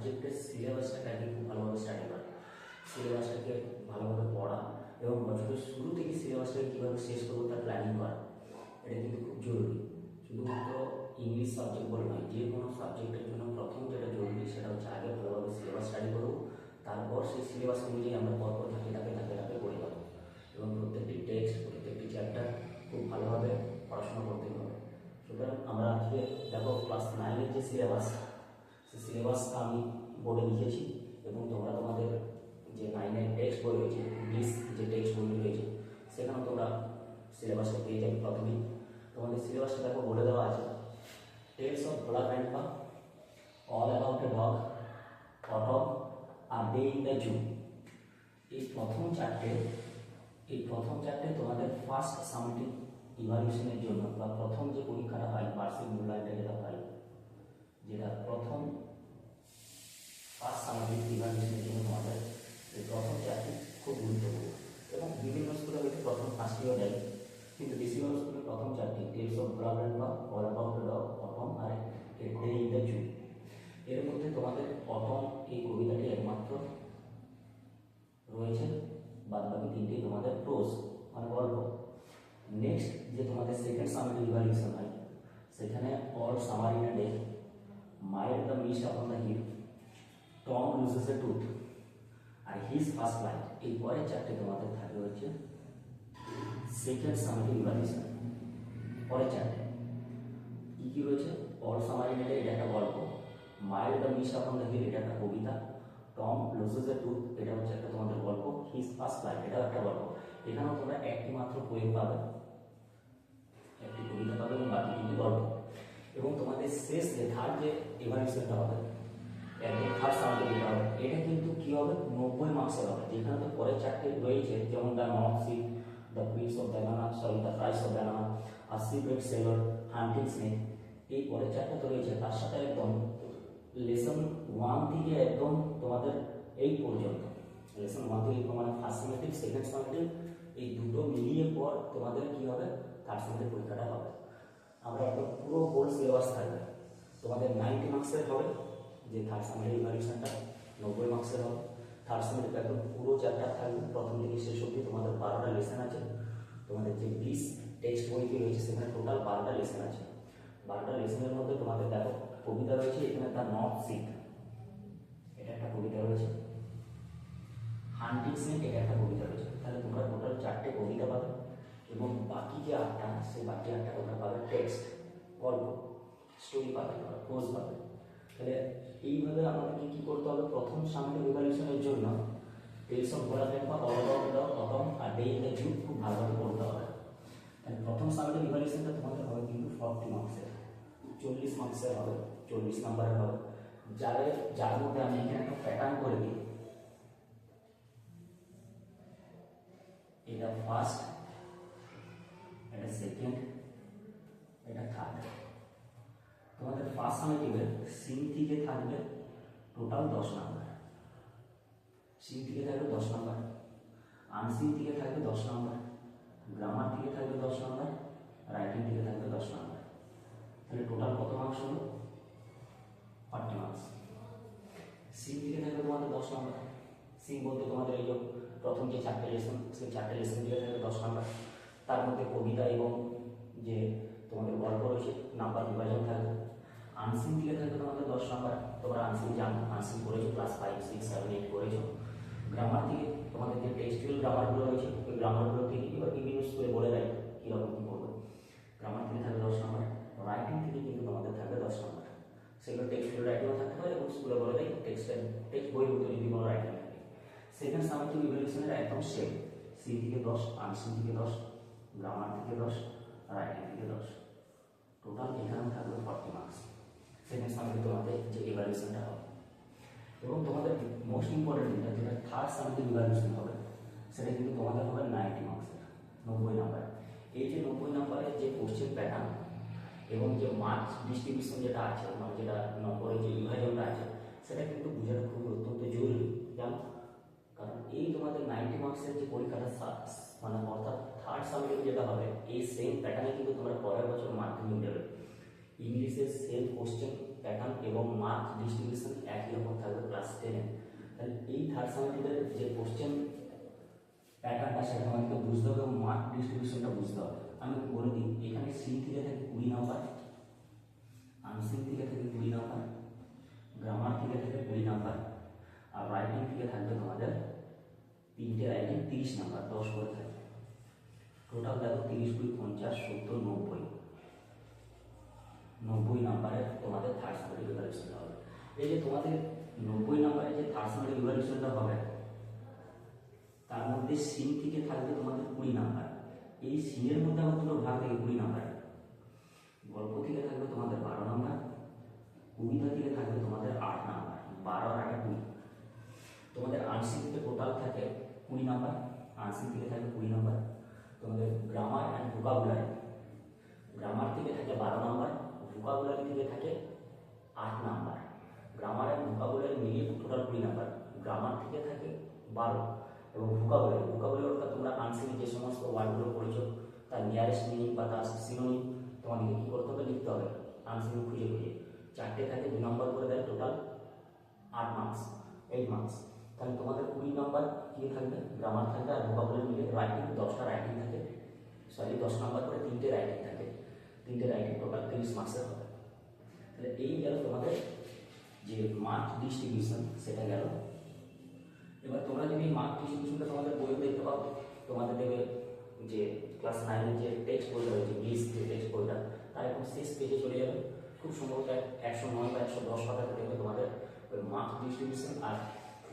সাবজেক্টের সিলেবাসটাকে আগে খুব ভালোভাবে স্টাডি করা। সিলেবাসটাকে ভালোভাবে পড়া এবং বছরের শুরু থেকে সিলেবাসটাকে কীভাবে শেষ করব তার প্ল্যানিং করা। এটা কিন্তু খুব জরুরি। শুধুমাত্র ইংলিশ সাবজেক্ট বলে নয়, যে কোনো সাবজেক্টের জন্য প্রথম যেটা জরুরি সেটা হচ্ছে আগে ভালোভাবে সিলেবাস স্টাডি করব তারপর সেই সিলেবাস অনুযায়ী আমরা পরপর ধাপে ধাপে ধাপে ধাপে পড়ে যাব। এবং প্রত্যেকটি টেক্সট প্রত্যেকটি চ্যাপ্টার খুব ভালোভাবে পড়াশোনা করতে হবে। সুতরাং আমরা আজকে দেখো ক্লাস নাইনের যে সিলেবাস সেই সিলেবাসটা আমি বোর্ডে লিখেছি এবং তোমরা তোমাদের যে নাইনের টেক্সট বই রয়েছে ইংলিশ যে টেক্সট বই রয়েছে সেখানে তোমরা সিলেবাসটা পেয়ে যাবে প্রথমেই। তোমাদের সিলেবাসটা দেখো বলে দেওয়া আছে। Tales of Bhola grandpa all about a dog autumn R day in the zoo এই প্রথম চারটে এই প্রথম চারটে তোমাদের ফার্স্ট সামটিভ ইভালুয়েশনের জন্য বা প্রথম যে পরীক্ষাটা হয়, বার্ষিক মূল্যায়নটা যেটা হয় যেটা প্রথম ফার্স্ট সামটিভ ইভালুয়েশনের জন্য তোমাদের এই প্রথম চারটি খুব গুরুত্বপূর্ণ। এবং বিভিন্ন স্কুলে হয়তো প্রথম ফার্স্টটিও দেয় কিন্তু বেশিরভাগ স্কুলে প্রথম চারটি টেলস অফ ব্রাভেন বা অল অ্যাবাউট ডগ অটম আর ডে ইন দ্য এর মধ্যে তোমাদের অটম এই কবিতাটি একমাত্র রয়েছে বাদ বাকি তিনটি তোমাদের প্রোজ মানে গল্প। নেক্সট যে তোমাদের সেকেন্ড সামিট ইভালুয়েশন হয়, সেখানে all summer in day mild the mist upon the hill Tom loses a tooth আর হিজ ফার্স্ট লাইট এই পরের চারটে তোমাদের থাকবে হচ্ছে সেকেন্ড সামিট ইভালুয়েশন পরের চারটে। কী কী রয়েছে? অল সামার ডে এটা একটা গল্প। Mild the mist upon the hill এটা একটা কবিতা। টম লুজেস এ টুথ এটা হচ্ছে একটা তোমাদের গল্প। হিজ ফার্স্ট লাইফ এটাও একটা গল্প। এখানেও তোমরা একটি মাত্র পোয়েম পাবে। একটি কবিতা পাবে এবং বাকি তিনটি গল্প। এবং তোমাদের শেষ যে থার্ড যে এভালুয়েশনটা হবে একদম থার্ড সাউন্ডে যেটা হবে, এটা কিন্তু কী হবে? নব্বই মার্কসের হবে। যেখানে তো পরের চারটে রয়েছে, যেমন the north the prince of banana sorry the price of banana R secret sailor hunting snake এই পরের চারটে তো রয়েছে। তার সাথে একদম লেসন ওয়ান থেকে একদম তোমাদের এইট পর্যন্ত। লেসন ওয়ান থেকে মানে ফার্স্ট সেমেটিভ সেকেন্ড সেমেটিভ এই দুটো মিলিয়ে পর তোমাদের কি হবে? থার্ড সেমেটিভ পরীক্ষাটা হবে। আমরা একদম পুরো হোল সিলেবাস থাকবে। তোমাদের নাইনটি মার্কসের হবে, যে থার্ড সেমেটিভ ইভালুয়েশনটা নব্বই মার্কসের হবে। থার্ড সেমেটিভ একদম পুরো চ্যাপ্টার থাকবে, প্রথম থেকে শেষ অবধি তোমাদের বারোটা লেসন আছে। তোমাদের যে বিশ টেক্সট বইটি রয়েছে, সেখানে টোটাল বারোটা লেসন আছে। বারোটা লেসনের মধ্যে তোমাদের দেখো, কবিতা রয়েছে, এখানে তার নর্থ সিট এটা একটা কবিতা রয়েছে। হান্টিং সিট এটা একটা কবিতা রয়েছে তাহলে তোমরা টোটাল চারটে কবিতা পাবে এবং বাকি যে আটটা সেই বাকি আটটা তোমরা পাবে টেক্সট গল্প স্টোরি পাবে তোমরা পোজ পাবে তাহলে এইভাবে আমাদেরকে কী করতে হবে প্রথম সামনে রিভলিউশনের জন্য tales of Bhola paper all about the R day in the zoo খুব ভালোভাবে পড়তে হবে তাহলে প্রথম সামনে রিভলিউশনটা তোমাদের হবে কিন্তু ফর্টি মার্কসের চল্লিশ মার্কসের হবে চল্লিশ নাম্বারের হবে যার যার মধ্যে আমি এখানে একটা প্যাটার্ন করে দিই এটা ফার্স্ট সেকেন্ড এটা থার্ড তোমাদের ফার্স্ট সামেটিভের সিন থেকে থাকবে টোটাল দশ নাম্বার সিন থেকে থাকবে দশ নাম্বার আনসিন থেকে থাকবে দশ নাম্বার গ্রামার থেকে থাকবে দশ নাম্বার রাইটিং থেকে থাকবে দশ নাম্বার তাহলে টোটাল কত মার্কস হলো? ফর্টি মার্কস সি থেকে থাকবে তোমাদের দশ নম্বর সি বলতে তোমাদের এই প্রথম যে চারটে লেসন সেই চারটে লেসন থেকে থাকবে দশ নম্বর তার মধ্যে কবিতা এবং যে তোমাদের গল্প রয়েছে, নাম্বার বিভাজন থাকবে আনসিন দিলে থাকবে তোমাদের? দশ নম্বর। তোমরা আনসিন জানো, আনসিন করেছ class five six seven eight করেছ গ্রামার থেকে তোমাদের যে টেক্সচুয়াল গ্রামারগুলো রয়েছে, ওই গ্রামারগুলো থেকে এবার বিভিন্ন স্কুলে বলে দেয় কীরকম কী করবে। গ্রামার থেকে থাকবে দশ নম্বর। রাইটিং থেকে কিন্তু তোমাদের থাকবে দশ নম্বর। সেগুলো টেক্সটুয়াল রাইটিংও থাকতে পারে এবং স্কুলে বলে দেয় টেক্সটের টেক্সট বই মতো যদি কোনো রাইটিং থাকে। সেকেন্ড সামেটিভ ইভ্যালুয়েশনের একদম সেম সি থেকে দশ, আনসিন থেকে দশ গ্রামার থেকে দশ রাইটিং থেকে দশ। টোটাল এখানেও থাকবে ফর্টি মার্কস সেকেন্ড সামেটিভ তোমাদের যে ইভ্যালুয়েশনটা হবে। এবং তোমাদের মোস্ট ইম্পর্টেন্ট যেটা যেটা থার্ড সামেটিভ ইভ্যালুয়েশন হবে, সেটা কিন্তু তোমাদের হবে নাইনটি মার্কসের নব্বই নাম্বার এই যে নব্বই নাম্বারের যে কোশ্চেন প্যাটার্ন এবং যে মার্ক ডিস্ট্রিবিউশন যেটা আছে মানে যেটা নম্বরের যে বিভাজনটা আছে, সেটা কিন্তু বোঝানো খুবই অত্যন্ত জরুরি। জানো কারণ এই তোমাদের নাইনটি মার্কসের যে পরীক্ষাটা মানে অর্থাৎ থার্ড সাবজেক্ট যেটা হবে, এই সেম প্যাটার্নে কিন্তু তোমরা পরের বছর মাধ্যমিক দেবে। ইংলিশের সেম কোশ্চেন প্যাটার্ন এবং মার্ক ডিস্ট্রিবিউশন একই রকম থাকবে ক্লাস টেনে তাহলে এই থার্ড সাবজেক্টের যে কোশ্চেন প্যাটার্নটা সেটা আমাদেরকে বুঝতে হবে এবং মার্ক ডিস্ট্রিবিউশনটা বুঝতে হবে। আমি বলে দিই, এখানে সি থেকে থাকে কুড়ি নাম্বার আনসিং থেকে থাকে কুড়ি নাম্বার গ্রামার থেকে থাকে কুড়ি নাম্বার আর রাইটিং থেকে থাকবে তোমাদের তিনটে রাইটিং তিরিশ নাম্বার দশ করে থাকবে টোটাল দেখো তিরিশ কুড়ি, পঞ্চাশ সত্তর নব্বই। নব্বই নাম্বারের তোমাদের থার্ড সাবজেক্ট রিভালিউশনটা হবে। এই যে তোমাদের নব্বই নাম্বারের যে থার্ড সাবজেক্ট রিভালিউশনটা হবে, তার মধ্যে সিন থেকে থাকবে তোমাদের কুড়ি নাম্বার এই সিনের মধ্যে আমার দুটো ভাগ থেকে কুড়ি নাম্বার গল্প থেকে থাকবে তোমাদের বারো নাম্বার কবিতা থেকে থাকবে তোমাদের আট নাম্বার বারো আর আটে কুড়ি। তোমাদের আংশিক থেকে টোটাল থাকে কুড়ি নাম্বার আংশিক থেকে থাকবে কুড়ি নাম্বার ভোকাবুলারি গ্রামার থেকে থাকে বারো নাম্বার ভোকাবুলারি থেকে থাকে আট নাম্বার। গ্রামার অ্যান্ড ভোকাবুলারি মিলিয়ে টোটাল কুড়ি নাম্বার। গ্রামার থেকে থাকে বারো এবং ভোকাবুলারি ভোকাবুলারি অর্থাৎ তোমরা আনসিনে যে সমস্ত ওয়ার্ডগুলো পড়েছো, তার নিয়ারেস্ট মিনিং বা তার সিনোনিম তোমাদেরকে কী করতে হবে? লিখতে হবে। আনসিনে খুঁজে খুঁজে। চারটে থাকে, দু নম্বর করে দেয় টোটাল আট মার্কস এইট মার্কস তাহলে তোমাদের কুড়ি নম্বর কী থাকবে? গ্রামার থাকবে আর ভোকাবুলারি মিলে রাইটিং দশটা রাইটিং থাকে। সরি দশ নম্বর করে তিনটে রাইটিং থাকে। তিনটে রাইটিং টোটাল তিরিশ মার্কসের হবে। তাহলে এই গেল তোমাদের যে মার্ক ডিস্ট্রিবিউশন সেটা গেল। এবার তোমরা যদি মার্ক ডিস্ট্রিবিউশনটা তোমাদের বই দেখতে পাও, তোমাদের দেবে যে ক্লাস নাইনের যে টেক্সট বইটা রয়েছে ইংলিশ যে টেক্সট বইটা, তার এখন শেষ পেজে চলে যাবে। খুব সম্ভবত একশো নয় বা একশো দশ পাতাতে দেখবে তোমাদের ওই মার্ক ডিস্ট্রিবিউশন আর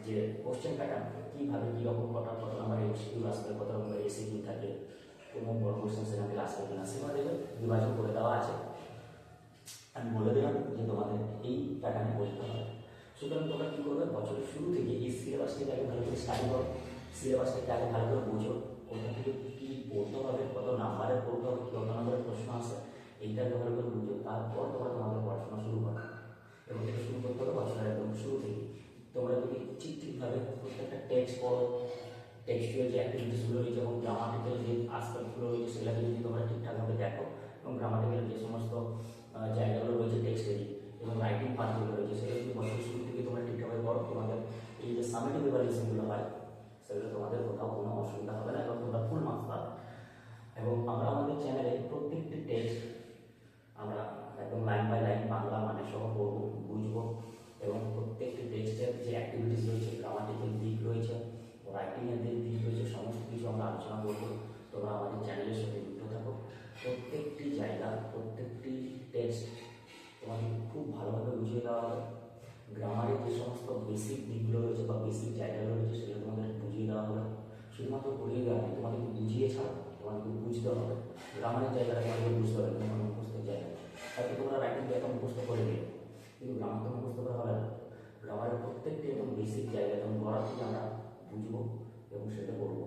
যে কোশ্চেন প্যাটার্ন কীভাবে কীরকম কটা, কত নাম্বার এমসিকিউ আসবে কত রকমের এসিকিউ থাকে কোনো বড় কোশ্চেন সেখান থেকে আসবে কিনা দেখবে বিভাজন করে দেওয়া আছে। আমি বলে দিলাম যে তোমাদের এই প্যাটার্নে পড়তে হবে। সুতরাং তোমরা কী করবে? বছরের শুরু থেকে এই সিলেবাসটাকে আগে ভালো করে স্টাডি করো। সিলেবাসটাকে আগে ভালো করে বোঝো। কোথা থেকে কী পড়তে হবে, কত নাম্বারে পড়তে হবে কত নম্বরের প্রশ্ন আসে এইটাকে ভালো করে বুঝো। তারপর তোমরা তোমাদের পড়াশোনা শুরু করো। এবং এটা শুরু করতে হবে বছরের একদম শুরু থেকে। তোমরা যদি ঠিক ঠিকভাবে প্রত্যেকটা টেক্সট পড়ো টেক্সচুয়াল যে অ্যাক্টিভিটিসগুলো রয়েছে এবং গ্রামাটিক্যাল যে আসপেক্টগুলো রয়েছে, সেগুলোকে যদি তোমরা ঠিকঠাকভাবে দেখো, এবং গ্রামাটিক্যাল যে সমস্ত জায়গাগুলো রয়েছে টেক্সটেরই এবং রাইটিং পার্টগুলো রয়েছে, সেগুলো যদি বছর শুরু থেকে তোমরা ঠিকঠাকভাবে পড়ো তোমাদের এই যে সামেটিভ ইভালুয়েশনগুলো হয়, সেগুলো তোমাদের কোথাও কোনো অসুবিধা হবে না, এবং তোমরা ফুল মার্কস পাবে। এবং আমরা আমাদের চ্যানেলে প্রত্যেকটি টেক্সট আমরা একদম লাইন বাই লাইন বাংলা মানে সহ পড়ব, বুঝব, এবং প্রত্যেকটি টেক্সটের যে অ্যাক্টিভিটিস রয়েছে গ্রামাটিক্যাল দিক রয়েছে রাইটিংয়ের যে দিক রয়েছে সমস্ত কিছু আমরা আলোচনা করব। তোমরা আমাদের চ্যানেলের সাথে যুক্ত থাকো। প্রত্যেকটি জায়গা, প্রত্যেকটি টেক্সট তোমাদের খুব ভালোভাবে বুঝিয়ে দেওয়া হবে। গ্রামারের যে সমস্ত বেসিক দিকগুলো রয়েছে বা বেসিক জায়গাগুলো রয়েছে, সেগুলো তোমাদের বুঝিয়ে দেওয়া হবে। শুধুমাত্র পড়িয়ে দেওয়া নেই তোমাদেরকে বুঝিয়ে ছাড়ো তোমাদেরকে বুঝতে হবে। গ্রামারের জায়গাটা তোমাদেরকে বুঝতে হবে তোমার মুখস্থের জায়গা হয়তো তোমরা রাইটিং একটা মুখস্থ করে দিলে কিন্তু গ্রামার তো মুখস্থ করা হবে না। গ্রামারের প্রত্যেকটি এবং বেসিক জায়গা যেমন গড়া থেকে আমরা বুঝব এবং সেটা করব